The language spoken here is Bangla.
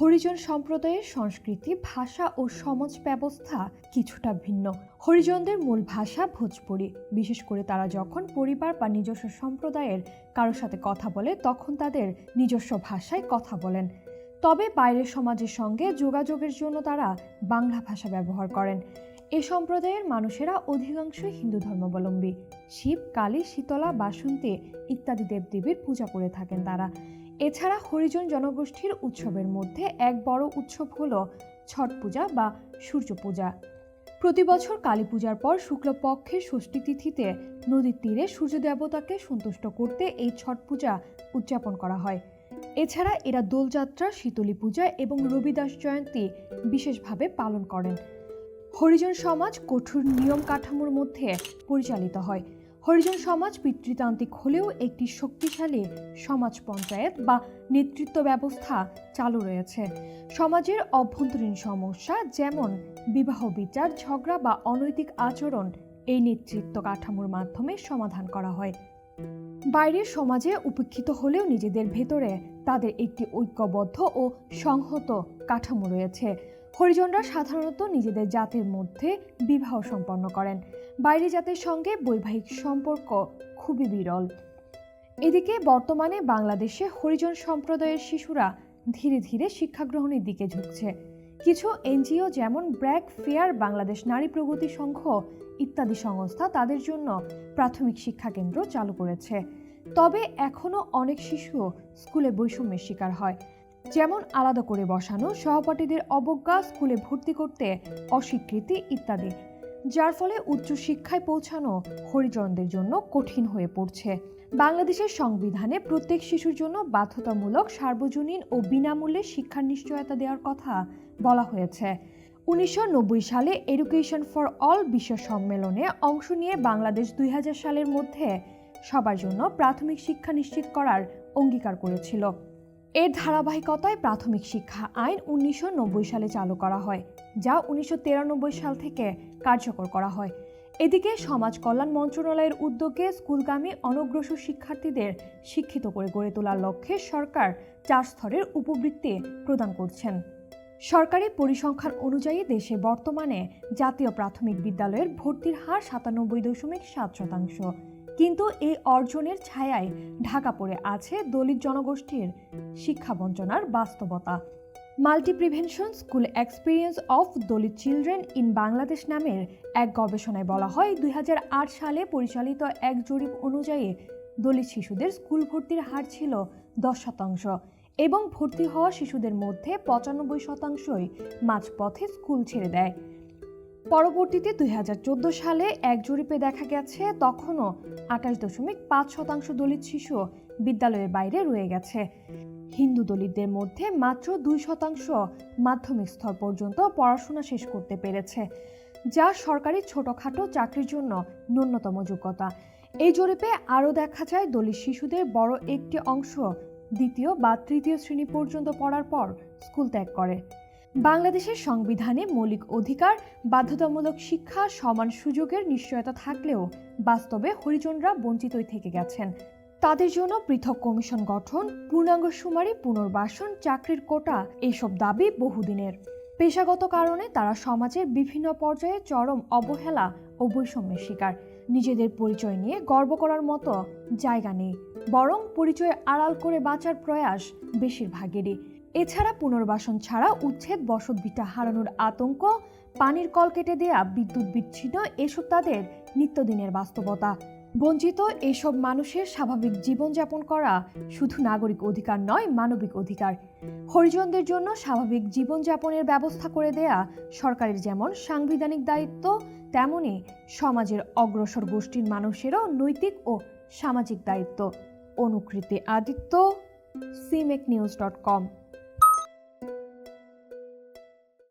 হরিজন সম্প্রদায়ের সংস্কৃতি, ভাষা ও সমাজ ব্যবস্থা কিছুটা ভিন্ন। হরিজনদের মূল ভাষা ভোজপুরি। বিশেষ করে তারা যখন পরিবার বা নিজস্ব সম্প্রদায়ের কারোর সাথে কথা বলে, তখন তাদের নিজস্ব ভাষায় কথা বলেন। তবে বাইরের সমাজের সঙ্গে যোগাযোগের জন্য তারা বাংলা ভাষা ব্যবহার করেন। এ সম্প্রদায়ের মানুষেরা অধিকাংশই হিন্দু ধর্মাবলম্বী। শিব, কালী, শীতলা, বাসন্তী ইত্যাদি দেবদেবীর পূজা করে থাকেন তারা। এছাড়া হরিজন জনগোষ্ঠীর উৎসবের মধ্যে এক বড় উৎসব হল ছট পূজা বা সূর্য পূজা। প্রতি বছর কালী পূজার পর শুক্লপক্ষের ষষ্ঠী তিথিতে নদীর তীরে সূর্য দেবতাকে সন্তুষ্ট করতে এই ছট পূজা উদযাপন করা হয়। এছাড়া এরা দোলযাত্রা, শীতলী পূজা এবং রবিদাস জয়ন্তী বিশেষভাবে পালন করেন। হরিজন সমাজ কঠোর নিয়ম কাঠামোর মধ্যে পরিচালিত হয়। হরিজন সমাজ পিতৃতান্ত্রিক হলেও একটি শক্তিশালী সমাজ পঞ্চায়েত বা নেতৃত্ব ব্যবস্থা চালু রয়েছে। সমাজের অভ্যন্তরীণ সমস্যা যেমন বিবাহ বিচার, ঝগড়া বা অনৈতিক আচরণ এই নেতৃত্ব কাঠামোর মাধ্যমে সমাধান করা হয়। বাইরের সমাজে উপেক্ষিত হলেও নিজেদের ভেতরে তাদের একটি ঐক্যবদ্ধ ও সংহত কাঠামো রয়েছে। হরিজনরা সাধারণত নিজেদের জাতির মধ্যে বিবাহ সম্পন্ন করেন। বাইরে জাতের সঙ্গে বৈবাহিক সম্পর্ক খুবই বিরল। এদিকে বর্তমানে বাংলাদেশে হরিজন সম্প্রদায়ের শিশুরা ধীরে ধীরে শিক্ষা গ্রহণের দিকে ঝুঁকছে। কিছু এনজিও যেমন ব্র্যাক ফেয়ার, বাংলাদেশ নারী প্রগতি সংঘ ইত্যাদি সংস্থা তাদের জন্য প্রাথমিক শিক্ষা কেন্দ্র চালু করেছে। তবে এখনও অনেক শিশু স্কুলে বৈষম্যের শিকার হয়। যেমন আলাদা করে বসানো, সহপাঠীদের অবজ্ঞা, স্কুলে ভর্তি করতে অস্বীকৃতি ইত্যাদি, যার ফলে উচ্চশিক্ষায় পৌঁছানো হরিজনদের জন্য কঠিন হয়ে পড়ছে। বাংলাদেশের সংবিধানে প্রত্যেক শিশুর জন্য বাধ্যতামূলক, সার্বজনীন ও বিনামূল্যে শিক্ষার নিশ্চয়তা দেওয়ার কথা বলা হয়েছে। উনিশশো নব্বই সালে এডুকেশন ফর অল বিশ্ব সম্মেলনে অংশ নিয়ে বাংলাদেশ দুই হাজার সালের মধ্যে সবার জন্য প্রাথমিক শিক্ষা নিশ্চিত করার অঙ্গীকার করেছিল। এর ধারাবাহিকতায় প্রাথমিক শিক্ষা আইন উনিশশো নব্বই সালে চালু করা হয়, যা উনিশশো তিরানব্বই সাল থেকে কার্যকর করা হয়। এদিকে সমাজ কল্যাণ মন্ত্রণালয়ের উদ্যোগে স্কুলগামী অনগ্রসর শিক্ষার্থীদের শিক্ষিত করে গড়ে তোলার লক্ষ্যে সরকার চার স্তরের উপবৃত্তি প্রদান করছেন। সরকারি পরিসংখ্যান অনুযায়ী দেশে বর্তমানে জাতীয় প্রাথমিক বিদ্যালয়ের ভর্তির হার সাতানব্বই দশমিক সাত শতাংশ। কিন্তু এই অর্জনের ছায়ায় ঢাকা পড়ে আছে দলিত জনগোষ্ঠীর শিক্ষা বঞ্চনার বাস্তবতা। Multi prevention school experience of Dalit children in Bangladesh নামের এক গবেষণায় বলা হয়, দুই হাজার আট সালে পরিচালিত এক জরিপ অনুযায়ী দলিত শিশুদের স্কুল ভর্তির হার ছিল দশ শতাংশ এবং ভর্তি হওয়া শিশুদের মধ্যে পঁচানব্বই শতাংশই মাঝপথে স্কুল ছেড়ে দেয়। পরবর্তীতে দুই হাজার চোদ্দ সালে এক জরিপে দেখা গেছে, তখনও আঠাশ দশমিক পাঁচ শতাংশ দলিত শিশু বিদ্যালয়ের বাইরে রয়ে গেছে। হিন্দু দলিতদের মধ্যে মাত্র দুই শতাংশ মাধ্যমিক স্তর পর্যন্ত পড়াশোনা শেষ করতে পেরেছে, যা সরকারি ছোটখাটো চাকরির জন্য ন্যূনতম যোগ্যতা। এই জরিপে আরও দেখা যায়, দলিত শিশুদের বড় একটি অংশ দ্বিতীয় বা তৃতীয় শ্রেণি পর্যন্ত পড়ার পর স্কুল ত্যাগ করে। বাংলাদেশের সংবিধানে মৌলিক অধিকার, বাধ্যতামূলক শিক্ষা, সমান সুযোগের নিশ্চয়তা থাকলেও বাস্তবে হরিজনরা বঞ্চিতই থেকে গেছেন। তাদের জন্য পৃথক কমিশন গঠন, পূর্ণাঙ্গ সুমারি, পুনর্বাসন, চাকরির কোটা, এসব দাবি বহুদিনের। পেশাগত কারণে তারা সমাজের বিভিন্ন পর্যায়ে চরম অবহেলা ও বৈষম্যের শিকার। নিজেদের পরিচয় নিয়ে গর্ব করার মতো জায়গা নেই, বরং পরিচয় আড়াল করে বাঁচার প্রয়াস বেশিরভাগেরই। এছাড়া পুনর্বাসন ছাড়া উচ্ছেদ বসত ভিটা হারানোর আতঙ্ক, পানির কল কেটে দেয়া বিদ্যুৎ বিচ্ছিন্ন, এসব তাদের নিত্যদিনের বাস্তবতা। বঞ্চিত এসব মানুষের স্বাভাবিক জীবনযাপন করা শুধু নাগরিক অধিকার নয়, মানবিক অধিকার। হরিজনদের জন্য স্বাভাবিক জীবনযাপনের ব্যবস্থা করে দেয়া সরকারের যেমন সাংবিধানিক দায়িত্ব, তেমনি সমাজের অগ্রসর গোষ্ঠীর মানুষেরও নৈতিক ও সামাজিক দায়িত্ব। অনুকৃতি আদিত্য, সিমেক নিউজ ডট কম।